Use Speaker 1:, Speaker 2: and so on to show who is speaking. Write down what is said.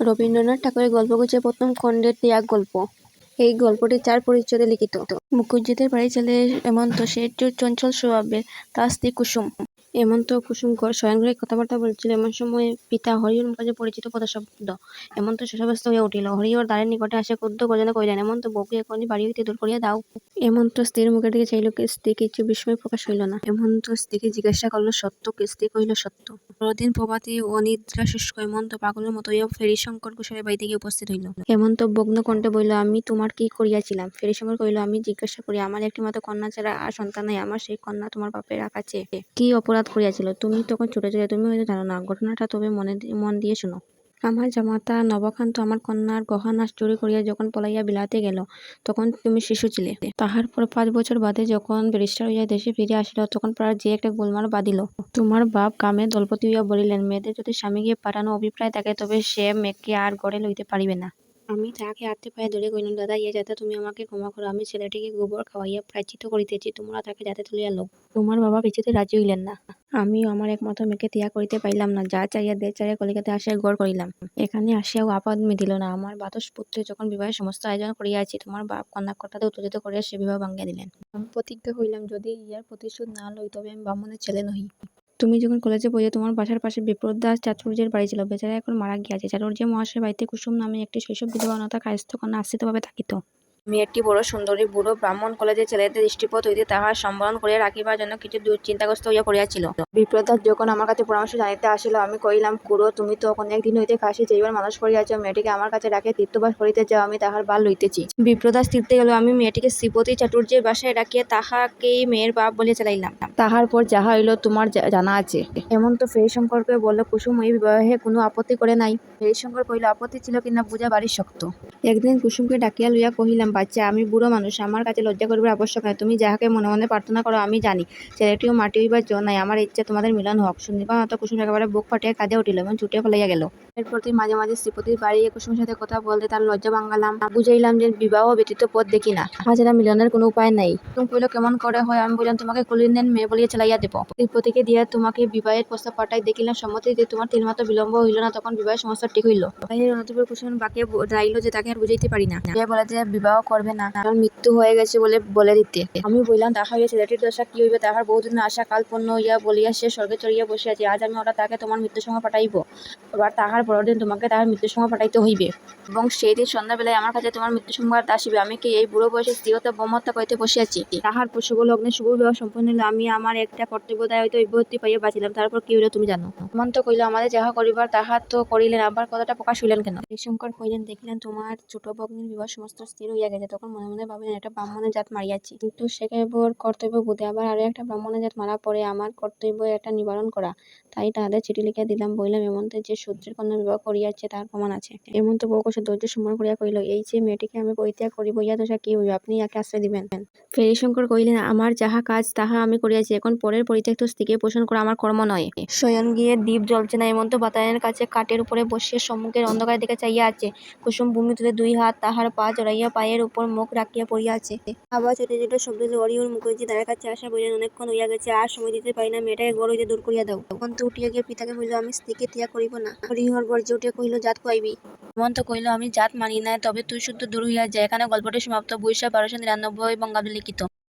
Speaker 1: রবীন্দ্রনাথ ঠাকুরের গল্পগুচ্ছের প্রথম খণ্ডের ত্যাগ গল্প। এই গল্পটি চার পরিচ্ছদে লিখিত। মুখুজ্জিদের বাড়ি ছেলে হেমন্ত সে চঞ্চল স্বভাবের তার স্ত্রী কুসুম। হেমন্ত ও কুসুম ঘর কথাবার্তা বলছিল, এমন সময় পিতা হরিহর মুখার্জি পরিচিত পদশব্দ হেমন্ত শশব্যস্ত হইয়া উঠিল। হরিহর দ্বারের নিকটে আসে ক্রুদ্ধ গর্জনে কহিলেন হেমন্ত বউকে এখনই বাড়ি হইতে দূর করিয়া দাও। হেমন্ত স্ত্রীর মুখের দিকে চাইল স্ত্রী কিছু বিস্ময় প্রকাশ হইল না। হেমন্ত স্ত্রীকে জিজ্ঞাসা করল, সত্য স্ত্রী কহিল, সত্য। পরদিন প্রভাতী অনিদ্রা শুষ্ক হেমন্ত পাগলের মতো হইয়া ফেরিশঙ্কর কুশলের বাড়িতে গিয়ে উপস্থিত হইল। হেমন্ত ভগ্ন কণ্ঠে বলিল, আমি তোমার কি করিয়াছিলাম? ফেরিশঙ্কর কহিল, আমি জিজ্ঞাসা করি, আমার একটি মাত্র কন্যা ছাড়া আর সন্তান নাই, আমার সেই কন্যা তোমার বাপের কাছে কি অপরাধ করিয়াছিল তুমি তখন ছোট ছিলে, তুমি হয়তো জানো না। ঘটনাটা তবে মনে মন দিয়ে শোনো। আমার জামাতা নবকান্ত আমার কন্যার গহনা চুরি করিয়া যখন পলাইয়া বিলাতে গেল, তখন তুমি শিশু ছিলে। তাহার পর পাঁচ বছর বাদে যখন ব্যারিস্টার হইয়া দেশে ফিরে আসিল, তখন প্রায় যে একটা গোলমাল বাঁধিল। তোমার বাপ কামে দলপতি হইয়া বলিলেন, মেয়েদের যদি স্বামীকে পাঠানো অভিপ্রায় থাকে, তবে সে মেয়েকে আর গড়ে লইতে পারিবে না। আমি তাহাকে হাতে পায়ে ধরে কহিলাম দাদা ইয়ে যাতে তুমি আমাকে ক্ষমা করো আমি ছেলেটিকে গোবর খাওয়াইয়া প্রায়চিত করিতেছি তোমরা তাকে যাতে তুলিয়া লও। তোমার বাবা কিছুতে রাজি হইলেন না। আমিও আমার একমাত্র মেয়েকে ত্যাগ করিতে পাইলাম না যা চাইয়া দে চাইয়া কলিকাতায় আসিয়া গড় করিলাম। এখানে আসিয়াও আপাদ দিল না আমার বাতস পুত্রে যখন বিবাহের সমস্ত আয়োজন করিয়াছি তোমার বাপ কন্যার কথাতে উত্তেজিত করিয়া সে বিবাহ ভাঙ্গিয়া দিলেন। আমি প্রতিজ্ঞা হইলাম যদি ইহার প্রতিশোধ না লই তবে আমি ব্রাহ্মণের ছেলে নহি। তুমি যখন কলেজে পড়ে তোমার বাসার পাশে বিপ্রদ দাস চাতুর্যের বাড়ি ছিল। বেচারা এখন মারা গিয়াছে। চাতুর্য মহাশয়ের বাড়িতে কুসুম নামে একটি শৈশব বিধবা অনাথা কায়স্থ কন্যা আশ্রিতভাবে থাকিত। মেয়েটি বড় সুন্দরী বুড়ো ব্রাহ্মণ কলেজের ছেলেদের দৃষ্টিপথ হইতে তাহার সম্বরণ করিয়া রাখিবার জন্য কিছু দুশ্চিন্তাগ্রস্ত হইয়া পড়িয়াছিল। বিপ্রদাস যখন আমার কাছে পরামর্শ জানিতে আসিল আমি কহিলাম খুড়ো তুমি তো অনেক দিন হইতে কাশি যাইবার মানুষ করিয়াছ মেয়েটিকে আমার কাছে রাখিয়া তীর্থবাস করিতে যাও আমি তাহার বাল লইতেছি। বিপ্রদাস তীর্থে গেল আমি মেয়েটিকে শ্রীপতি চাটুর্যের বাসায় রাখিয়া তাহাকেই মেয়ের বাপ বলিয়া চালাইলাম। তাহার পর যাহা হইল তোমার জানা আছে। এমন তো ফেরিশঙ্করকে বলল কুসুম এই বিবাহে কোনো আপত্তি করে নাই। ফেরিশঙ্কর কহিল আপত্তি ছিল কিনা বুঝা বাড়ির শক্ত। একদিন কুসুমকে ডাকিয়া লইয়া কহিলাম বাচ্চা, আমি বুড়ো মানুষ, আমার কাছে লজ্জা করিবার আবশ্যক নাই। তুমি যাহাকে মনে মনে প্রার্থনা করো, আমি জানি। ছেলেটিও মাটি হইবার জো নাই, আমার ইচ্ছা তোমাদের মিলন হোক। শুনিবা মাত্র কুসুম একেবারে বুক ফাটিয়া কাঁদে উঠিল এবং ছুটে ফেলাইয়া গেল। এরপর তুই মাঝে মাঝে শ্রীপতির বাড়ি কুসুমের সাথে কথা বলতে তার লজ্জা ভাঙ্গালাম বুঝাইলাম যে বিবাহ ব্যতীত পথ দেখি না। হাজারা মিলনের কোনো উপায় নাই। তুমি কইল, কেমন করে হয়? আমি বললাম, তোমাকে কলিনেন মেয়ে বলিয়া চালাইয়া দেব। শ্রীপতিকে দিয়া তোমাকে বিবাহের প্রস্তাব পাঠাই দেখিলাম। সম্মতি যে তোমার তিলমাত্র বিলম্ব হইল না, তখন বিবাহের সমস্যা ঠিক হইল। বাহির অনন্তপুর কুসুম বাকি যাইল যে তাকে আর বুঝাইতে পারি না। বলে যে বিবাহ করবে না। কারণ মৃত্যু হয়ে গেছে বলে বলে দিতে। আমি বললাম তাহা হইয়া ছেলেটির দশা কি হইবে? তাহার বহুদিন আশা, কাল পূর্ণ হইয়া বলিয়া সে স্বর্গে চড়িয়া বসে আছে। আজ আমি ওরা তাকে তোমার মৃত্যুর সময় পাঠাইব। এবার তাহার পরদিন তোমাকে তাহার মৃত্যুর সময় পাঠাইতে হইবে। এবং সেই দিন সন্ধ্যাবেলায় আমার কাছে তোমার মৃত্যু সংবাদ আসিবে। আমি কি এই বুড়ো বয়সে স্ত্রীহত্যা ব্রহ্মত্যা করিতে বসিয়াছি তাহার পর শুভ লগ্নে শুভ বিবাহ সম্পন্ন হইল আমি আমার একটা কর্তব্য দায়িত্ব বিভূতি পাইয়া বাঁচিলাম। তারপর কি হইল তুমি জানো? হেমন্ত কহিল, আমাদের যাহা করিবার, তাহা তো করিলেন। আবার কথাটা প্রকাশ হইলেন কেন? হরিশঙ্কর কহিলেন দেখিলেন তোমার ছোট ভগ্নের বিবাহ সমস্ত স্থির হইয়া গেছে তখন মনে মনে ভাবিলেন একটা ব্রাহ্মণের জাত মারিয়াছি। কিন্তু সে কেবল কর্তব্য বুঝে আবার আরও একটা, ব্রাহ্মণের জাত মারা পরে আমার কর্তব্য একটা নিবারণ করা। তাই তাহাদের চিঠি লিখিয়া দিলাম, বললাম হেমন্তের যে সূত্রের কন্যা বিবাহ করিয়াছে, তার প্রমাণ আছে। হেমন্ত বহুকোষে ধৈর্য সম্মান করিয়া কহিল, এই যে মেয়েটিকে আমি পরিত্যাগ করিব ইয়া দশা কি হইবে আপনি ইয়াকে আশ্রয় দিবেন? ফেরিশঙ্কর কহিলেন, আমার যাহা কাজ, তাহা আমি করিয়াছি। এখন পরের পরিত্যক্ত স্ত্রীকে পোষণ করা আমার কর্ম নয়। শয়ন গিয়ে দ্বীপ জ্বলছে না হেমন্ত বাতায়নের কাছে কাঠের উপরে বসিয়া সম্মুখের অন্ধকারের দিকে চাইয়া আছে। কুসুম ভূমি তুলে দুই হাত তাহার পা জড়াইয়া পায়ের উপর মুখ রাখিয়া পড়িয়া আছে। আবার ছোট ছোট শব্দ হরিহর মুখুজ্জি দ্বারের কাছে আসা বললেন অনেকক্ষণ হইয়া গেছে, আর সময় দিতে পারি না, মেয়েটাকে গড় হইতে দূর করিয়া দাও। হেমন্ত উঠিয়া গিয়ে পিতাকে বলিল আমি স্ত্রীকে ত্যাগ করিব না। হরিহর গর্জে উঠিয়া কহিল, জাত খুয়াইবি হেমন্ত কহিল, আমি জাত মানি না, তবে তুই শুদ্ধ দূর হইয়া যায় এখানে গল্পটি সমাপ্ত। বৈশাখ বারোশো নিরানব্বই বঙ্গাব্দে লিখিত।